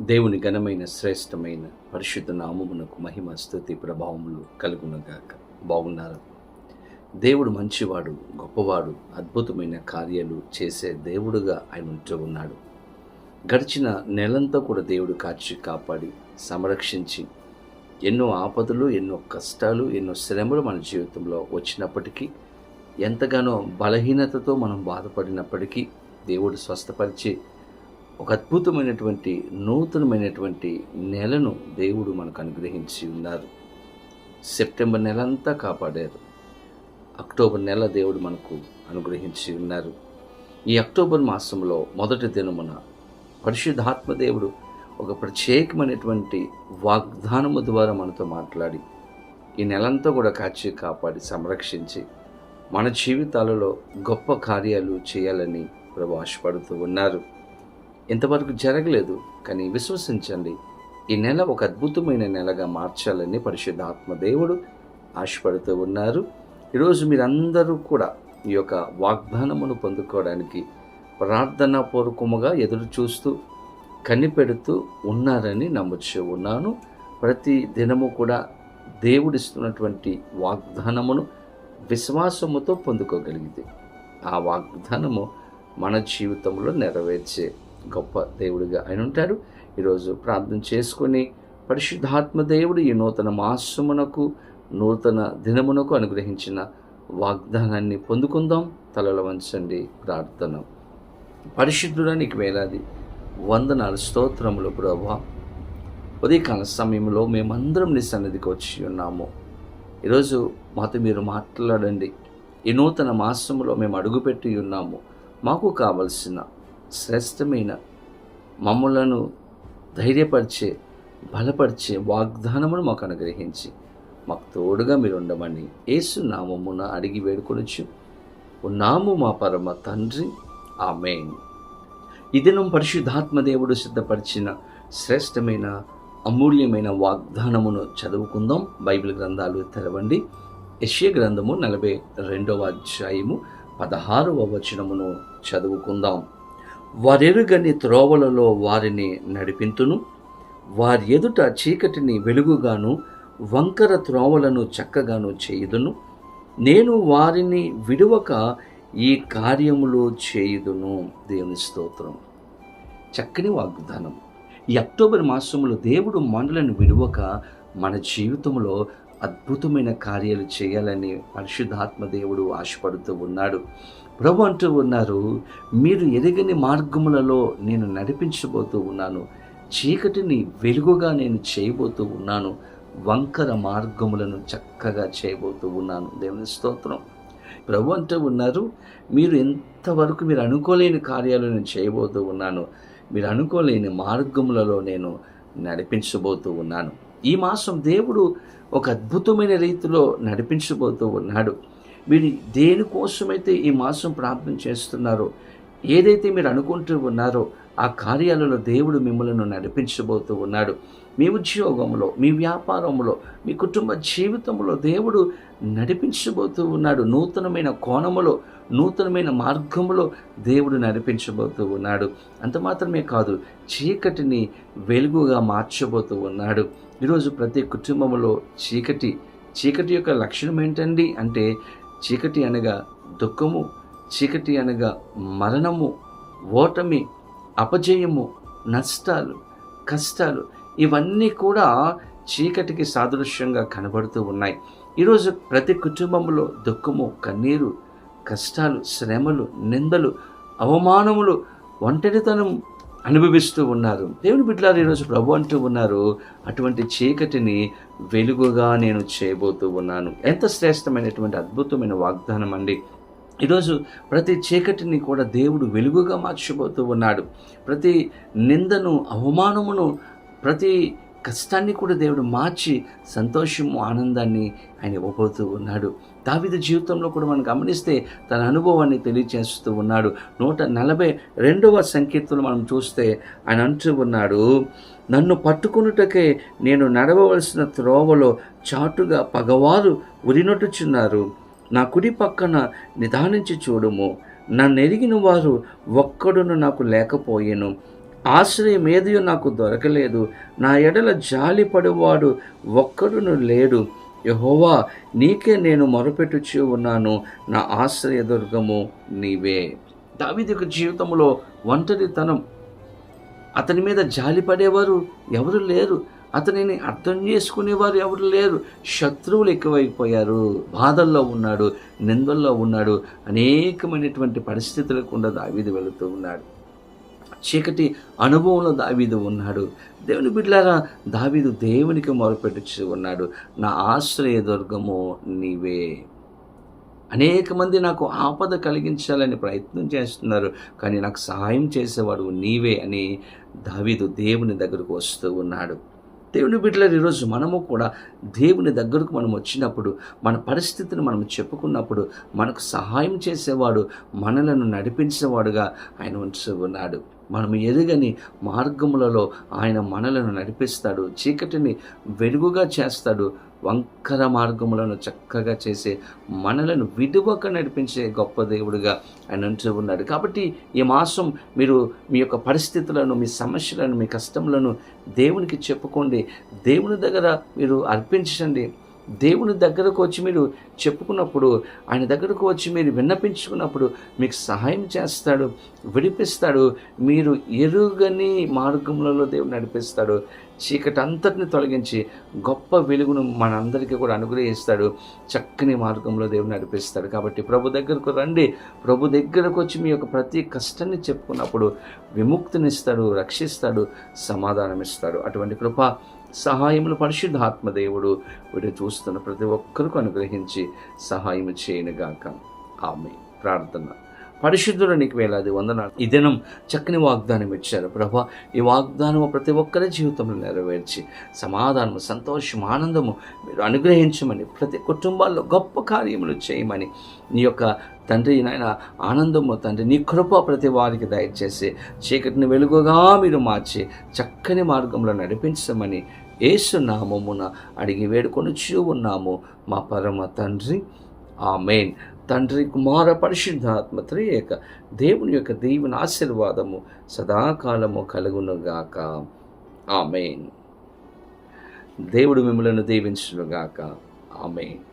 దేవుని ఘనమైన శ్రేష్టమైన పరిశుద్ధ నామమునకు మహిమ స్థుతి ప్రభావములు కలుగునగాక. బాగున్నారు? దేవుడు మంచివాడు గొప్పవాడు అద్భుతమైన కార్యాలు చేసే దేవుడుగా ఆయన ఉంటూ ఉన్నాడు. గడిచిన నెలంతా కూడా దేవుడు కాచి కాపాడి సంరక్షించి ఎన్నో ఆపదలు ఎన్నో కష్టాలు ఎన్నో శ్రమలు మన జీవితంలో వచ్చినప్పటికీ ఎంతగానో బలహీనతతో మనం బాధపడినప్పటికీ దేవుడు స్వస్థపరిచి ఒక అద్భుతమైనటువంటి నూతనమైనటువంటి నెలను దేవుడు మనకు అనుగ్రహించి ఉన్నారు. సెప్టెంబర్ నెల అంతా కాపాడారు. అక్టోబర్ నెల దేవుడు మనకు అనుగ్రహించి ఉన్నారు. ఈ అక్టోబర్ మాసంలో మొదటి దినమున పరిశుద్ధాత్మ దేవుడు ఒక ప్రత్యేకమైనటువంటి వాగ్దానము ద్వారా మనతో మాట్లాడి ఈ నెలంతా కూడా కాచి కాపాడి సంరక్షించి మన జీవితాలలో గొప్ప కార్యాలు చేయాలని ప్రభు ఆశపడుతూ ఉన్నారు. ఇంతవరకు జరగలేదు కానీ విశ్వసించండి. ఈ నెల ఒక అద్భుతమైన నెలగా మార్చాలని పరిశుద్ధాత్మ దేవుడు ఆశపడుతూ ఉన్నారు. ఈరోజు మీరందరూ కూడా ఈ యొక్క వాగ్దానమును పొందుకోవడానికి ప్రార్థనా పూర్వకముగా ఎదురు చూస్తూ కనిపెడుతూ ఉన్నారని నమ్ముచ్చు ఉన్నాను. ప్రతి దినము కూడా దేవుడిస్తున్నటువంటి వాగ్దానమును విశ్వాసముతో పొందుకోగలిగితే ఆ వాగ్దానము మన జీవితంలో నెరవేర్చే గొప్ప దేవుడిగా ఆయన ఉంటాడు ఈరోజు ప్రార్థన చేసుకొని పరిశుద్ధాత్మ దేవుడు ఈ నూతన మాసమునకు నూతన దినమునకు అనుగ్రహించిన వాగ్దానాన్ని పొందుకుందాం. తలలో వంచండి ప్రార్థన. పరిశుద్ధుడానికి వేలాది వందనాలు స్తోత్రములు ప్రభా ఉదయకాల సమయంలో మేమందరం నీ సన్నిధికి వచ్చి ఉన్నాము. ఈరోజు మాతో మీరు మాట్లాడండి. ఈ నూతన మాసంలో మేము అడుగుపెట్టి ఉన్నాము. మాకు కావలసిన శ్రేష్టమైన మమ్మలను ధైర్యపరిచే బలపరిచే వాగ్దానమును మాకు అనుగ్రహించి మాకు తోడుగా మీరు ఉండమని యేసు నామమున అడిగి వేడుకొనొచ్చు ఉన్నాము మా పరమ తండ్రి. ఆ ఈ దినం పరిశుద్ధాత్మ దేవుడు సిద్ధపరిచిన శ్రేష్టమైన అమూల్యమైన వాగ్దానమును చదువుకుందాం. బైబిల్ గ్రంథాలు తెరవండి. యశ్య గ్రంథము నలభై రెండవ అధ్యాయము పదహారవ వచనమును చదువుకుందాం. వారెరుగని త్రోవలలో వారిని నడిపింతును. వారి ఎదుట చీకటిని వెలుగుగాను వంకర త్రోవలను చక్కగాను చేయుదును. నేను వారిని విడువక ఈ కార్యములు చేయుదును. దేవుని స్తోత్రం. చక్కని వాగ్దానం. ఈ అక్టోబర్ మాసంలో దేవుడు మనలను విడువక మన జీవితంలో అద్భుతమైన కార్యాలు చేయాలని పరిశుద్ధాత్మ దేవుడు ఆశపడుతూ ఉన్నాడు. ప్రభు అంటూ ఉన్నారు మీరు ఎరగని మార్గములలో నేను నడిపించబోతూ ఉన్నాను. చీకటిని వెలుగుగా నేను చేయబోతూ ఉన్నాను. వంకర మార్గములను చక్కగా చేయబోతూ ఉన్నాను. దేవుని స్తోత్రం. ప్రభు అంటూ ఉన్నారు మీరు ఎంతవరకు మీరు అనుకోలేని కార్యాలు నేను చేయబోతూ ఉన్నాను. మీరు అనుకోలేని మార్గములలో నేను నడిపించబోతూ ఉన్నాను. ఈ మాసం దేవుడు ఒక అద్భుతమైన రీతిలో నడిపించబోతూ ఉన్నాడు. మీరు దేనికోసమైతే ఈ మాసం ప్రార్థన చేస్తున్నారో ఏదైతే మీరు అనుకుంటూ ఉన్నారో ఆ కార్యాలలో దేవుడు మిమ్మల్ని నడిపించబోతూ ఉన్నాడు. మీ ఉద్యోగంలో మీ వ్యాపారంలో మీ కుటుంబ జీవితంలో దేవుడు నడిపించబోతూ ఉన్నాడు. నూతనమైన కోణములో నూతనమైన మార్గములో దేవుడు నడిపించబోతూ ఉన్నాడు. అంత మాత్రమే కాదు చీకటిని వెలుగుగా మార్చబోతూ ఉన్నాడు. ఈరోజు ప్రతి కుటుంబంలో చీకటి చీకటి యొక్క లక్షణం ఏంటండి అంటే చీకటి అనగా దుఃఖము చీకటి అనగా మరణము ఓటమి అపజయము నష్టాలు కష్టాలు ఇవన్నీ కూడా చీకటికి సాదృశ్యంగా కనబడుతూ ఉన్నాయి. ఈరోజు ప్రతి కుటుంబంలో దుఃఖము కన్నీరు కష్టాలు శ్రమలు నిందలు అవమానములు ఒంటరితనం అనుభవిస్తూ ఉన్నారు. దేవుని బిడ్డలారు ఈరోజు ప్రభు అంటూ ఉన్నారు అటువంటి చీకటిని వెలుగుగా నేను చేయబోతూ ఉన్నాను. ఎంత శ్రేష్టమైనటువంటి అద్భుతమైన వాగ్దానం అండి. ఈరోజు ప్రతి చీకటిని కూడా దేవుడు వెలుగుగా మార్చిపోతూ ఉన్నాడు. ప్రతి నిందను అవమానమును ప్రతి కష్టాన్ని కూడా దేవుడు మార్చి సంతోషము ఆనందాన్ని ఆయన ఇవ్వబోతూ ఉన్నాడు. దావిద జీవితంలో కూడా మనం గమనిస్తే తన అనుభవాన్ని తెలియచేస్తూ ఉన్నాడు. నూట నలభై రెండవ సంకీర్తనలు మనం చూస్తే ఆయన అంటూ ఉన్నాడు నన్ను పట్టుకున్నటకే నేను నడవవలసిన త్రోవలో చాటుగా పగవారు ఉరినొట్టుచున్నారు నా కుడి పక్కన నిదానించి చూడుము. నన్ను ఎరిగిన వారు ఒక్కడును నాకు లేకపోయాను. ఆశ్రయం ఏదియో నాకు దొరకలేదు. నా ఎడల జాలిపడేవాడు ఒక్కడును లేడు. యహోవా నీకే నేను మొరపెట్టుచూ ఉన్నాను. నా ఆశ్రయదుర్గము నీవే. దావిదిక జీవితంలో ఒంటరితనం. అతని మీద జాలి పడేవారు ఎవరు లేరు. అతనిని అర్థం చేసుకునేవారు ఎవరు లేరు. శత్రువులు ఎక్కువైపోయారు. బాధల్లో ఉన్నాడు నిందల్లో ఉన్నాడు. అనేకమైనటువంటి పరిస్థితులకు కూడా దావీదు వెళుతూ ఉన్నాడు. చీకటి అనుభవంలో దావీదు ఉన్నాడు. దేవుని బిడ్డలారా దావీదు దేవునికి మొరపెట్టుచు ఉన్నాడు. నా ఆశ్రయ దుర్గము నీవే. అనేక మంది నాకు ఆపద కలిగించాలని ప్రయత్నం చేస్తున్నారు కానీ నాకు సహాయం చేసేవాడు నీవే అని దావీదు దేవుని దగ్గరకు వస్తూ ఉన్నాడు. దేవుని బిడ్డలారు ఈరోజు మనము కూడా దేవుని దగ్గరకు మనం వచ్చినప్పుడు మన పరిస్థితిని మనం చెప్పుకున్నప్పుడు మనకు సహాయం చేసేవాడు మనలను నడిపించేవాడుగా ఆయన ఉంచు ఉన్నాడు మనం ఎరుగని మార్గములలో ఆయన మనలను నడిపిస్తాడు చీకటిని వెలుగుగా చేస్తాడు వంకర మార్గములను చక్కగా చేసే మనలను విడువక నడిపించే గొప్ప దేవుడిగా ఆయన ఉంటూ ఉన్నాడు. కాబట్టి ఈ మాసం మీరు మీ యొక్క పరిస్థితులను మీ సమస్యలను మీ కష్టములను దేవునికి చెప్పుకోండి. దేవుని దగ్గర మీరు అర్పించండి. దేవుని దగ్గరకు వచ్చి మీరు చెప్పుకున్నప్పుడు ఆయన దగ్గరకు వచ్చి మీరు విన్నపించుకున్నప్పుడు మీకు సహాయం చేస్తాడు విడిపిస్తాడు మీరు ఎరుగని మార్గములలో దేవుడు నడిపిస్తాడు చీకటి అంతటిని తొలగించి గొప్ప వెలుగును మనందరికీ కూడా అనుగ్రహిస్తాడు చక్కని మార్గంలో దేవుడు నడిపిస్తాడు. కాబట్టి ప్రభు దగ్గరకు రండి. ప్రభు దగ్గరకు వచ్చి మీ యొక్క ప్రతి కష్టాన్ని చెప్పుకున్నప్పుడు విముక్తినిస్తాడు రక్షిస్తాడు సమాధానం ఇస్తాడు అటువంటి కృప సహాయములు పరిశుద్ధాత్మ దేవుడు వీడు చూస్తున్న ప్రతి ఒక్కరికి అనుగ్రహించి సహాయం చేయనుగాక. ఆమె ప్రార్థన. పరిశుద్ధుడు నీకు వేలాది వందనాలు. ఈ దినం చక్కని వాగ్దానం ఇచ్చారు. ప్రభా ఈ వాగ్దానము ప్రతి ఒక్కరి జీవితంలో నెరవేర్చి సమాధానము సంతోషం ఆనందము మీరు అనుగ్రహించమని ప్రతి కుటుంబాల్లో గొప్ప కార్యములు చేయమని నీ యొక్క తండ్రి నాయన ఆనందము తండ్రి నీ కృప ప్రతి వారికి దయచేసి చీకటిని వెలుగుగా మీరు మార్చి చక్కని మార్గంలో నడిపించమని ఏసు నామమున అడిగి వేడుకొని ఉన్నాము మా పరమ తండ్రి. ఆ మెయిన్ తండ్రి కుమార పరిశుద్ధాత్మ త్రియేక దేవుని యొక్క దేవుని ఆశీర్వాదము సదాకాలము కలుగునుగాక. ఆమెన్. దేవుడు మిమ్మలను దీవించునుగాక. ఆమెన్.